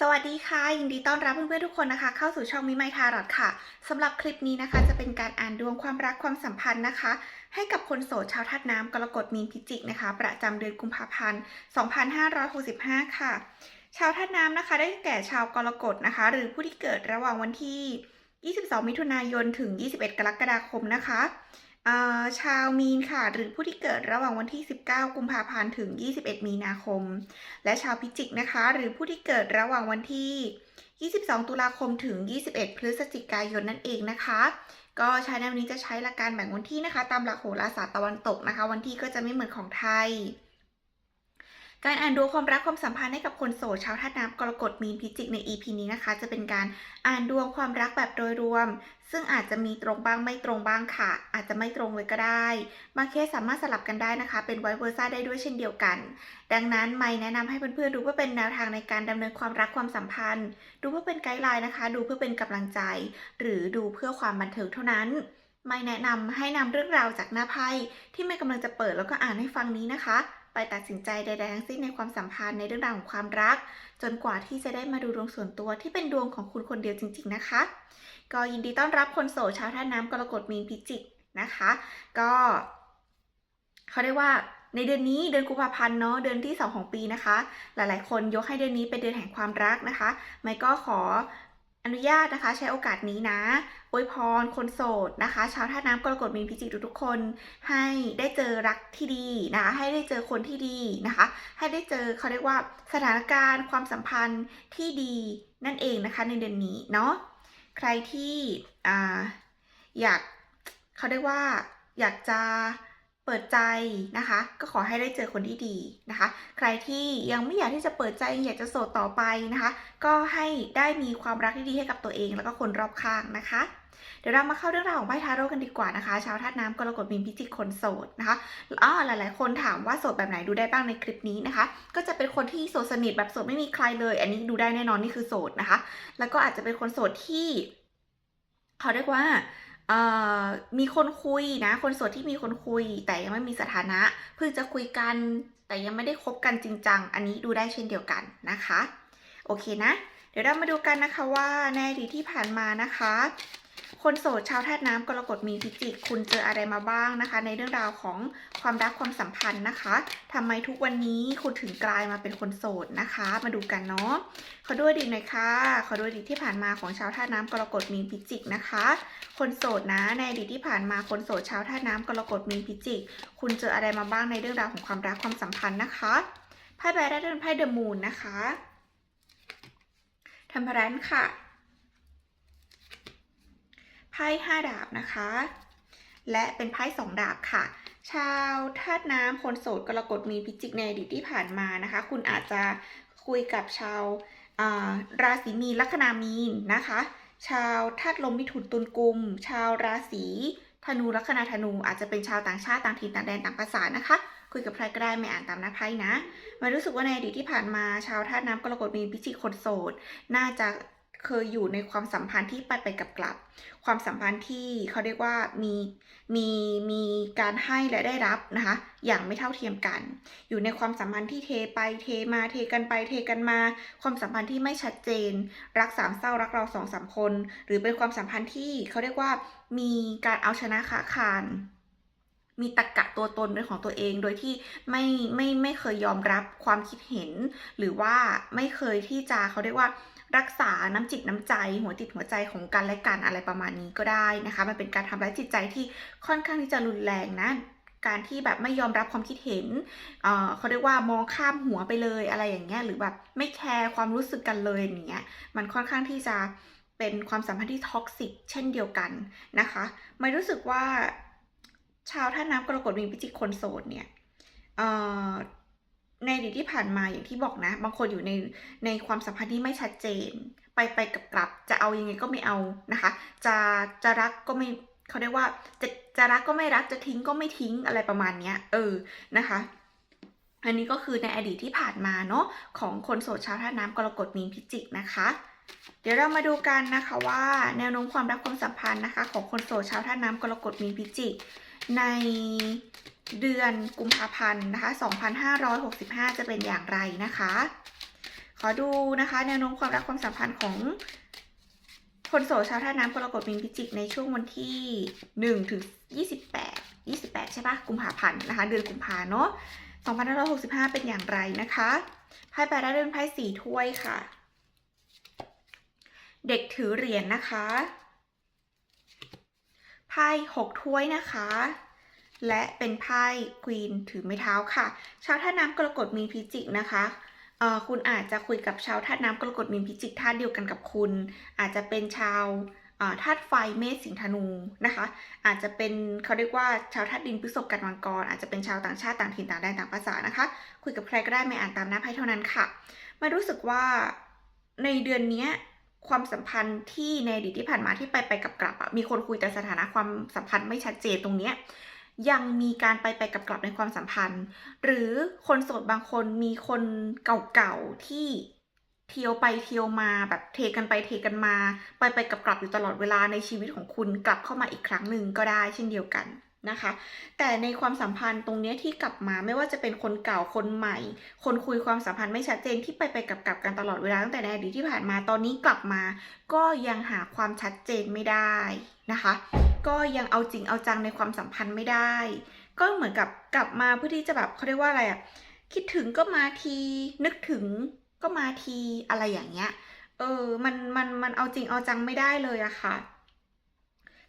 สวัสดีค่ะ ยินดีต้อนรับเพื่อนๆทุกคนนะคะ เข้าสู่ช่องมิไมทารอดค่ะสำหรับคลิปนี้นะคะ จะเป็นการอ่านดวงความรักความสัมพันธ์นะคะ ให้กับคนโสดชาวธาตุน้ำกรกฎมีนพิจิกนะคะ ประจำเดือนกุมภาพันธ์ 2565 ค่ะ ชาวธาตุน้ำนะคะ ได้แก่ชาวกรกฎนะคะ หรือผู้ที่เกิดระหว่างวันที่ 22 มิถุนายนถึง 21 กรกฎาคมนะคะ ชาวมีนค่ะ หรือผู้ที่เกิดระหว่างวันที่ 19 กุมภาพันธ์ถึง 21 มีนาคม และชาวพิจิกนะคะ หรือผู้ที่เกิดระหว่างวันที่ 22 ตุลาคมถึง 21 พฤศจิกายนนั่นเองนะคะ ก็ใช้ในวันนี้จะใช้หลักการแบ่งวันที่นะคะ ตามหลักโหราศาสตร์ตะวันตกนะคะ วันที่ก็จะไม่เหมือนของไทย การอ่านดวงความรักความสัมพันธ์ให้กับคนโสดชาวธาตุน้ำกรกฎมีนพิจิกใน EP นี้นะคะ จะเป็นการอ่านดวงความรักแบบโดยรวม ซึ่งอาจจะมีตรงบ้างไม่ตรงบ้างค่ะ อาจจะไม่ตรงเลยก็ได้ บางเคสสามารถสลับกันได้นะคะ เป็นไวเวอร์ซ่าได้ด้วยเช่นเดียวกัน ดังนั้นไม่แนะนำให้เพื่อนๆดูเพื่อเป็นแนวทางในการดำเนินความรักความสัมพันธ์ ดูเพื่อเป็นไกด์ไลน์นะคะ ดูเพื่อเป็นกำลังใจ หรือดูเพื่อความบันเทิงเท่านั้นไม่แนะนำให้นำเรื่องราวจากหน้าไพ่ที่ไม่กำลังจะเปิดแล้วก็อ่านให้ฟังนี้นะคะ ไปตัดสินใจใดๆทั้งสิ้นในความสัมพันธ์ในเรื่องราวของความรัก จนกว่าที่จะได้มาดูดวงส่วนตัวที่เป็นดวงของคุณคนเดียวจริง ๆนะคะ ก็ยินดีต้อนรับคนโสดชาวท่าน้ำกรกฎมีนพิจิกนะคะ ก็เขาเรียกว่าในเดือนนี้เดือนกุมภาพันธ์เนาะเดือนที่ 2 ของปีนะคะ หลายๆ คนยกให้เดือนนี้เป็นเดือนแห่งความรักนะคะ ไม่ก็ขอ อนุญาตนะคะใช้โอกาสนี้นะอวยพรคนโสดนะคะ ชาวท่าน้ำกรกฎมีนพิจิกทุกๆคน ให้ได้เจอรักที่ดีนะคะ ให้ได้เจอคนที่ดีนะคะ ให้ได้เจอเขาเรียกว่าสถานการณ์ความสัมพันธ์ที่ดีนั่นเองนะคะในเดือนนี้เนาะใครที่อ่าอยากเขาเรียกว่าอยากจะ เปิดใจนะคะ ก็ขอให้ได้เจอคนที่ดีนะคะ ใครที่ยังไม่อยากที่จะเปิดใจอยากจะโสดต่อไปนะคะ ก็ให้ได้มีความรักที่ดีให้กับตัวเอง แล้วก็คนรอบข้างนะคะ เดี๋ยวเรามาเข้าเรื่องราวของไพ่ทาโร่กันดีกว่านะคะ ชาวธาตุน้ำกรกฎมีนพิจิกคนโสดนะคะอ๋อหลาย ๆ คนถามว่าโสดแบบไหนดูได้บ้างในคลิปนี้นะคะ ก็จะเป็นคนที่โสดสนิทแบบโสดไม่มีใครเลย อันนี้ดูได้แน่นอนนี่คือโสดนะคะ แล้วก็อาจจะเป็นคนโสดที่เขาเรียกว่า มีคนคุยนะ คนโสดที่มีคนคุย แต่ยังไม่มีสถานะ เพิ่งจะคุยกัน แต่ยังไม่ได้คบกันจริงจัง อันนี้ดูได้เช่นเดียวกันนะคะ โอเคนะ เดี๋ยวเรามาดูกันนะคะว่าในอดีตที่ผ่านมานะคะ คนโสดชาวธาตุน้ำกรกฎมีพิจิก คุณเจออะไรมาบ้างนะคะ ในเรื่องราวของความรักความสัมพันธ์นะคะทำไมทุกวันนี้คุณถึงกลายมาเป็นคนโสดนะคะ มาดูกันเนาะขอดูอดีหน่อยค่ะขอดูอดีที่ผ่านมาของชาวธาตุน้ำกรกฎมีพิจิกนะคะ คนโสดนะในอดีตที่ผ่านมาคนโสดชาวธาตุน้ำกรกฎมีพิจิก คุณเจออะไรมาบ้างในเรื่องราวของความรักความสัมพันธ์นะคะไพ่ใบแรกเป็นไพ่เดอะมูนนะคะทัมเพรันค่ะ ไพ่ห้าดาบนะคะ และเป็นไพ่สองดาบค่ะ ชาวธาตุน้ำคนโสดกรกฎมีพิจิกในอดีตที่ผ่านมานะคะ คุณอาจจะคุยกับชาวาราศีมีนลัคนามีนนะคะ ชาวธาตุลมมิถุนตุลกุม ชาวราศีธนูลัคนาธนูอาจจะเป็นชาวต่างชาติต่างถิ่นต่างแดนต่างภาษานะคะ คุยกับใครก็ได้ไม่อ่านตามหน้าไพ่นะมารู้สึกว่าในอดีตที่ผ่านมาชาวธาตุน้ำกรกฎมีนพิจิกคนโสด น่าจะ เคยอยู่ในความสัมพันธ์ที่ไปไปกับกลับ ความสัมพันธ์ที่เขาเรียกว่ามีมีมีการให้และได้รับนะคะอย่างไม่เท่าเทียมกัน อยู่ในความสัมพันธ์ที่เทไปเทมาเทกันไปเทกันมา ความสัมพันธ์ที่ไม่ชัดเจน รักสามเศร้ารักเราสองสามคน หรือเป็นความสัมพันธ์ที่เขาเรียกว่ามีการเอาชนะขาคานมีตรกกะตัวตนเป็นของตัวเองโดยที่ไม่ไม่ไม่เคยยอมรับความคิดเห็น หรือว่าไม่เคยที่จะเขาเรียกว่า รักษาน้ำจิตน้ำใจ หัวจิตหัวใจของกันและกันอะไรประมาณนี้ก็ได้นะคะ มันเป็นการทำร้ายจิตใจที่ค่อนข้างที่จะรุนแรงนะการที่แบบไม่ยอมรับความคิดเห็นเเขาเรียกว่ามองข้ามหัวไปเลยอะไรอย่างเงี้ย หรือแบบไม่แคร์ความรู้สึกกันเลยอย่างเงี้ย มันค่อนข้างที่จะเป็นความสัมพันธ์ที่ท็อกซิกเช่นเดียวกันนะคะ ไม่รู้สึกว่าชาวท่าน้ำกรกฎมีพิจิกคนโสดเนี่ยเในอดีตที่ผ่านมาอย่างที่บอกนะ บางคนอยู่ในในความสัมพันธ์ที่ไม่ชัดเจน ไปไปกับกลับจะเอายังไงก็ไม่เอานะคะ จะจะรักก็ไม่เขาเรียกว่าจะจะรักก็ไม่รักจะทิ้งก็ไม่ทิ้งอะไรประมาณเนี้ย เออนะคะ อันนี้ก็คือในอดีตที่ผ่านมาเนาะของคนโสดชาวท่าน้ำกรกฎมีนพิจิกนะคะเดี๋ยวเรามาดูกันนะคะว่าแนวโน้มความรักความสัมพันธ์นะคะ ของคนโสดชาวท่าน้ำกรกฎมีนพิจิกใน เดือนกุมภาพันธ์นะคะ 2565 จะเป็นอย่างไรนะคะ ขอดูนะคะแนวโน้มความรักความสัมพันธ์ของคนโสดชาวท่าน้ำกรกฎมีนพิจิกในช่วงวันที่1ถึง28 28 ใช่ปะกุมภาพันธ์นะคะ เดือนกุมภาเนาะ2565 เป็นอย่างไรนะคะไพ่ใบแรกเป็นไพ่สี่ถ้วยค่ะ เด็กถือเหรียญนะคะไพ่หกถ้วยนะคะ และเป็นไพ่ควีนถือไม้เท้าค่ะ ชาวท่าน้ำกรกฎมีนพิจิกนะคะคุณอาจจะคุยกับชาวธาตุน้ำกรกฎมีนพิจิกธาตุเดียวกันกับคุณ อาจจะเป็นชาวธาตุไฟเมษสิงห์ธนูนะคะ อาจจะเป็นเขาเรียกว่าชาวธาตุดินพฤษภกันมังกร อาจจะเป็นชาวต่างชาติต่างถิ่นต่างแดนต่างภาษานะคะ คุยกับใครก็ได้ไม่อ่านตามหน้าไพ่เท่านั้นค่ะม่รู้สึกว่าในเดือนนี้ความสัมพันธ์ที่ในอดีตที่ผ่านมาที่ไปไปกลับกลับมีคนคุยแต่สถานะความสัมพันธ์ไม่ชัดเจนตรงเนี้ย ยังมีการไปไปกลับกลับในความสัมพันธ์ หรือคนโสดบางคนมีคนเก่าๆที่เที่ยวไปเที่ยวมาแบบเทกันไปเทกันมา ไปไปกลับกลับอยู่ตลอดเวลาในชีวิตของคุณกลับเข้ามาอีกครั้งหนึ่งก็ได้เช่นเดียวกัน นะคะ แต่ในความสัมพันธ์ตรงนี้ที่กลับมาไม่ว่าจะเป็นคนเก่าคนใหม่ คนคุยความสัมพันธ์ไม่ชัดเจนที่ไปไปกลับกลับกันตลอดเวลาตั้งแต่ในอดีตที่ผ่านมาตอนนี้กลับมา ก็ยังหาความชัดเจนไม่ได้นะคะ ก็ยังเอาจริงเอาจังในความสัมพันธ์ไม่ได้ ก็เหมือนกับกลับมาเพื่อที่จะแบบเขาเรียกว่าอะไรอะคิดถึงก็มาทีนึกถึงก็มาทีอะไรอย่างเงี้ยเออ มัน มัน มันเอาจริงเอาจังไม่ได้เลยอะค่ะ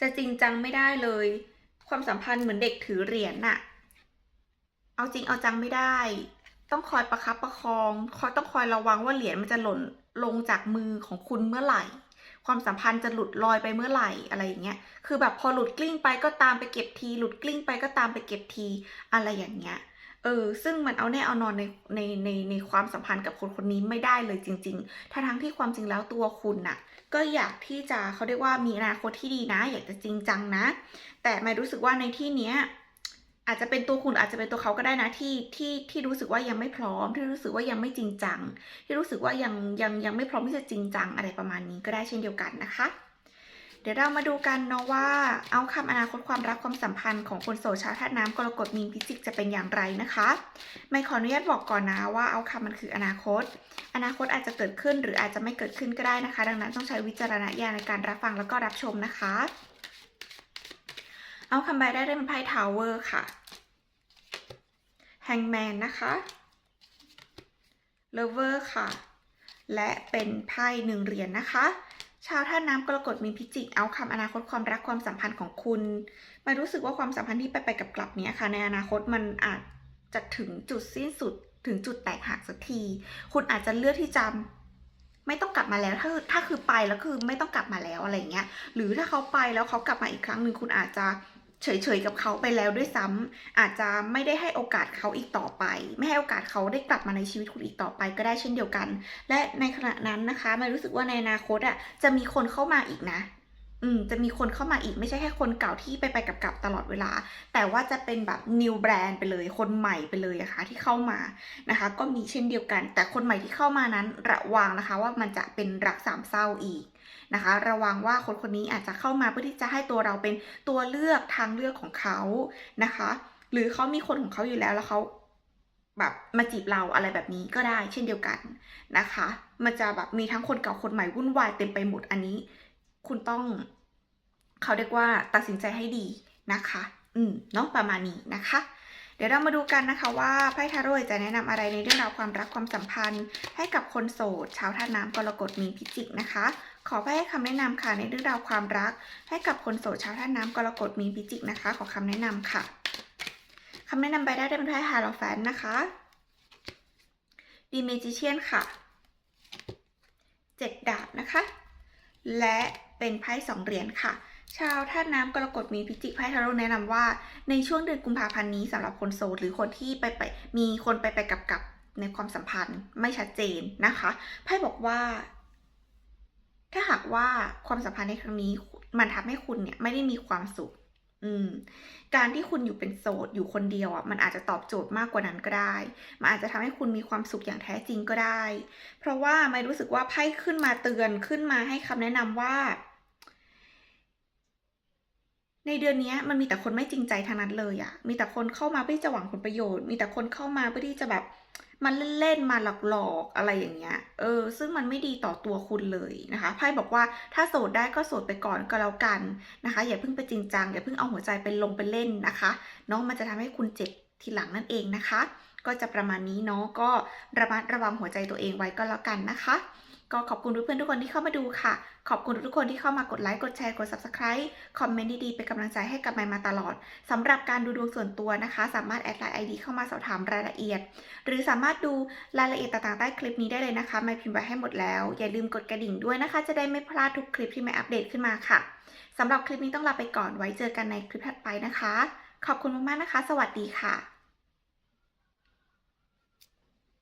จะจริงจังไม่ได้เลย ความสัมพันธ์เหมือนเด็กถือเหรียญน่ะ เอาจริงเอาจังไม่ได้ ต้องคอยประคับประคองคอยต้องคอยระวังว่าเหรียญมันจะหล่นลงจากมือของคุณเมื่อไหร่ ความสัมพันธ์จะหลุดลอยไปเมื่อไหร่อะไรอย่างเงี้ย คือแบบพอหลุดกลิ้งไปก็ตามไปเก็บที หลุดกลิ้งไปก็ตามไปเก็บที อะไรอย่างเงี้ย เออซึ่งมันเอาแน่เอานอนในในในในความสัมพันธ์กับคนคนนี้ไม่ได้เลยจริงๆ ถ้าทั้งที่ความจริงแล้วตัวคุณน่ะ ก็อยากที่จะเขาเรียกว่ามีอนาคตที่ดีนะ อยากจะจริงจังนะ แต่ไม่รู้สึกว่าในที่เนี้ยอาจจะเป็นตัวคุณอาจจะเป็นตัวเขาก็ได้นะที่ที่ที่รู้สึกว่ายังไม่พร้อม ที่รู้สึกว่ายังไม่จริงจัง ที่รู้สึกว่ายังยังยังไม่พร้อมที่จะจริงจังอะไรประมาณนี้ก็ได้เช่นเดียวกันนะคะ เดี๋ยวเรามาดูกันเนาะว่าเอาคำอนาคตความรักความสัมพันธ์ของคนโสดชาวธาตุน้ำกรกฎมีนพิจิกจะเป็นอย่างไรนะคะ ไม่ขออนุญาตบอกก่อนนะว่าเอาคำมันคืออนาคต อนาคตอาจจะเกิดขึ้นหรืออาจจะไม่เกิดขึ้นก็ได้นะคะ ดังนั้นต้องใช้วิจารณญาณในการรับฟังแล้วก็รับชมนะคะ เอาคำใบได้เป็นไพ่ทาวเวอร์ค่ะแฮงแมนนะคะเลเวอร์ค่ะ และเป็นไพ่หนึ่งเหรียญนะคะ ชาวท่าน้ำกรกฎมีพิจิกเอาคำอนาคตความรักความสัมพันธ์ของคุณมารู้สึกว่าความสัมพันธ์ที่ไปไปกับกลับเนี้ยค่ะ ในอนาคตมันอาจจะถึงจุดสิ้นสุดถึงจุดแตกหักสักที คุณอาจจะเลือกที่จะไม่ต้องกลับมาแล้ว ถ้าถ้าคือไปแล้วคือไม่ต้องกลับมาแล้วอะไรเงี้ย หรือถ้าเขาไปแล้วเขากลับมาอีกครั้งหนึ่งคุณอาจจะ เฉยๆกับเขาไปแล้วด้วยซ้ำอาจจะไม่ได้ให้โอกาสเขาอีกต่อไป ไม่ให้โอกาสเขาได้กลับมาในชีวิตคุณอีกต่อไปก็ได้เช่นเดียวกัน และในขณะนั้นนะคะไม่รู้สึกว่าในอนาคตอะจะมีคนเข้ามาอีกนะอืมจะมีคนเข้ามาอีกไม่ใช่แค่คนเก่าที่ไปไปกับกับตลอดเวลา แต่ว่าจะเป็นแบบ new brand ไปเลยคนใหม่ไปเลยอะคะที่เข้ามานะคะ ก็มีเช่นเดียวกัน แต่คนใหม่ที่เข้ามานั้นระวังนะคะ ว่ามันจะเป็นรักสามเศร้าอีก นะคะ ระวังว่าคนคนนี้อาจจะเข้ามาเพื่อที่จะให้ตัวเราเป็นตัวเลือกทางเลือกของเขานะคะ หรือเขามีคนของเขาอยู่แล้วแล้วเขาแบบมาจีบเราอะไรแบบนี้ก็ได้ เช่นเดียวกันนะคะ มันจะแบบมีทั้งคนเก่าคนใหม่วุ่นวายเต็มไปหมดอันนี้ คุณต้องเขาเรียกว่าตัดสินใจให้ดีนะคะ อืมเนาะประมาณนี้นะคะ เดี๋ยวเรามาดูกันนะคะว่าไพ่ทาโร่จะแนะนำอะไรในเรื่องราวความรักความสัมพันธ์ ให้กับคนโสด ชาวท่าน้ำกรกฎมีพิจิกนะคะ ขอไพ่ให้คำแนะนำค่ะในเรื่องราวความรัก ให้กับคนโสดชาวท่าน้ำกรกฎมีพิจิกนะคะ ขอคำแนะนำค่ะคำแนะนำใบได้ได้เป็นไพ่ฮาโลแฟนนะคะดีเมจิเชียนค่ะเจ็ดดาบนะคะ และเป็นไพ่สองเหรียญค่ะชาวท่าตุน้ำกรกฎมีพิจิกไพ่ทาโร่แนะนำว่าในช่วงเดือนกุมภาพันธ์นี้สำหรับคนโสดหรือคนที่ไปไปมีคนไปไปกับกับในความสัมพันธ์ไม่ชัดเจนนะคะไพ่บอกว่า ถ้าหากว่าความสัมพันธ์ในครั้งนี้ มันทำให้คุณเนี่ยไม่ได้มีความสุข อืม การที่คุณอยู่เป็นโสดอยู่คนเดียวอะ มันอาจจะตอบโจทย์มากกว่านั้นก็ได้ มันอาจจะทำให้คุณมีความสุขอย่างแท้จริงก็ได้ เพราะว่าไม่รู้สึกว่าไพ่ขึ้นมาเตือนขึ้นมาให้คำแนะนำว่า ในเดือนนี้มันมีแต่คนไม่จริงใจทางนั้นเลยอะมีแต่คนเข้ามาเพื่อจะหวังผลประโยชน์ มีแต่คนเข้ามาเพื่อที่จะแบบ มันเล่นๆมาหลอกๆอะไรอย่างเงี้ย เออ ซึ่งมันไม่ดีต่อตัวคุณเลยนะคะไพ่บอกว่าถ้าโสดได้ก็โสดไปก่อนก็แล้วกันนะคะ อย่าเพิ่งไปจริงจังอย่าเพิ่งเอาหัวใจไปลงไปเล่นนะคะเนาะมันจะทำให้คุณเจ็บทีหลังนั่นเองนะคะ ก็จะประมาณนี้เนาะก็ระมัดระวังหัวใจตัวเองไว้ก็แล้วกันนะคะ ก็ขอบคุณเพื่อนๆทุกคนที่เข้ามาดูค่ะ ขอบคุณทุกคนที่เข้ามากดไลค์กดแชร์กด subscribe คอมเมนต์ดีๆเป็นกำลังใจให้กับไมมาตลอดสำหรับการดูดวงส่วนตัวนะคะ สามารถแอดไลน์ ID เข้ามาสอบถามรายละเอียด หรือสามารถดูรายละเอียดต่างๆใต้คลิปนี้ได้เลยนะคะ ไม่พิมพ์ไว้ให้หมดแล้ว อย่าลืมกดกระดิ่งด้วยนะคะ จะได้ไม่พลาดทุกคลิปที่ไม่อัปเดตขึ้นมาค่ะสำหรับคลิปนี้ต้องลาไปก่อนไว้เจอกันในคลิปถัดไปนะคะ ขอบคุณมากๆนะคะ สวัสดีค่ะ